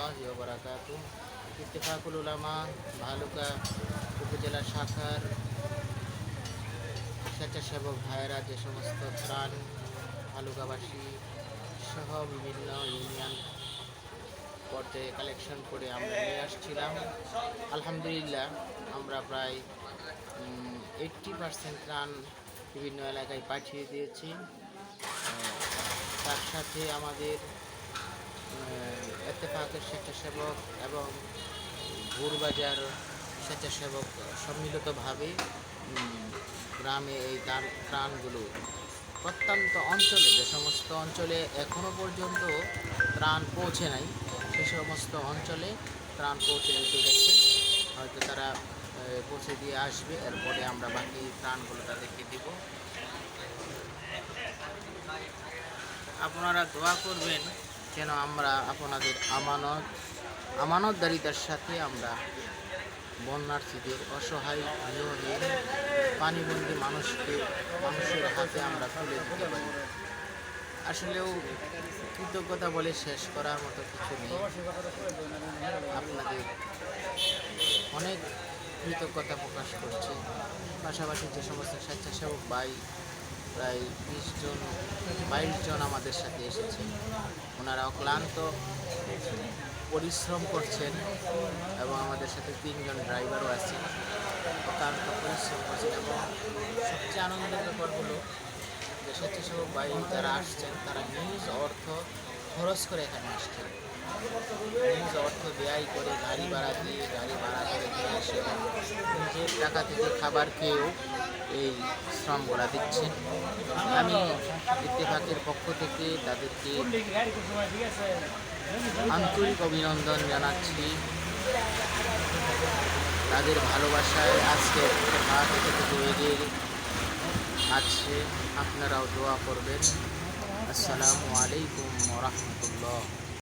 রহমতুল্লাহ বারাকাত ইত্তেফাকুল উলামা, ভালুকা উপজেলা শাখার স্বেচ্ছাসেবক ভাইয়েরা, যে সমস্ত ত্রাণ ভালুকাবাসী সহ বিভিন্ন ইউনিয়ন পর্যায়ে কালেকশন করে আমরা নিয়ে আসছিলাম। আলহামদুলিল্লাহ, আমরা প্রায় এইট্টি পার্সেন্ট ত্রাণ বিভিন্ন এলাকায় পাঠিয়ে দিয়েছি। তার সাথে আমাদের এতেফাকের স্বেচ্ছাসেবক এবং ভোরবাজার স্বেচ্ছাসেবক সম্মিলিতভাবে গ্রামে এই ত্রাণ ত্রাণগুলো প্রত্যন্ত অঞ্চলে, যে সমস্ত অঞ্চলে এখনও পর্যন্ত ত্রাণ পৌঁছে নাই, সে সমস্ত অঞ্চলে ত্রাণ পৌঁছে দিতে গেছে। হয়তো তারা পৌঁছে দিয়ে আসবে, এরপরে আমরা বাকি ত্রাণগুলো তাদেরকে দিব। আপনারা দোয়া করবেন যেন আমরা আপনাদের আমানত, আমানতদারিতার সাথে আমরা বন্যার্থীদের অসহায় গৃহহীন, পানিবন্দী মানুষকে, মানুষের হাতে আমরা তুলে দিতে পারি। আসলেও কৃতজ্ঞতা বলে শেষ করার মতো কিছু নেই। আপনাদের অনেক কৃতজ্ঞতা প্রকাশ করছি। পাশাপাশি যে সমস্ত স্বেচ্ছাসেবক ভাই প্রায় বিশ জন, বাইশ জন আমাদের সাথে এসেছে। ওনারা অক্লান্ত পরিশ্রম করছেন এবং আমাদের সাথে তিনজন ড্রাইভারও আছেন অক্লান্ত পরিশ্রম করছেন এবং সবচেয়ে আনন্দের ব্যাপার হলো যে স্বেচ্ছাসেবক ভাই যারা আসছেন, তারা নিজ অর্থ খরচ করে এখানে আসছেন। নিজ অর্থ ব্যয় করে গাড়ি ভাড়া দিয়ে গাড়ি ভাড়া করে নিয়ে এসে নিজের টাকা থেকে খাবার খেয়েও এই শ্রমগুলা দিচ্ছেন আমি ইত্তেফাকের পক্ষ থেকে তাদেরকে আন্তরিক অভিনন্দন জানাচ্ছি। তাদের ভালোবাসায় আজকে ইত্তেফাক এগিয়ে আছে। আপনারাও দোয়া করবেন। আসসালামু আলাইকুম রহমতুল্লাহ।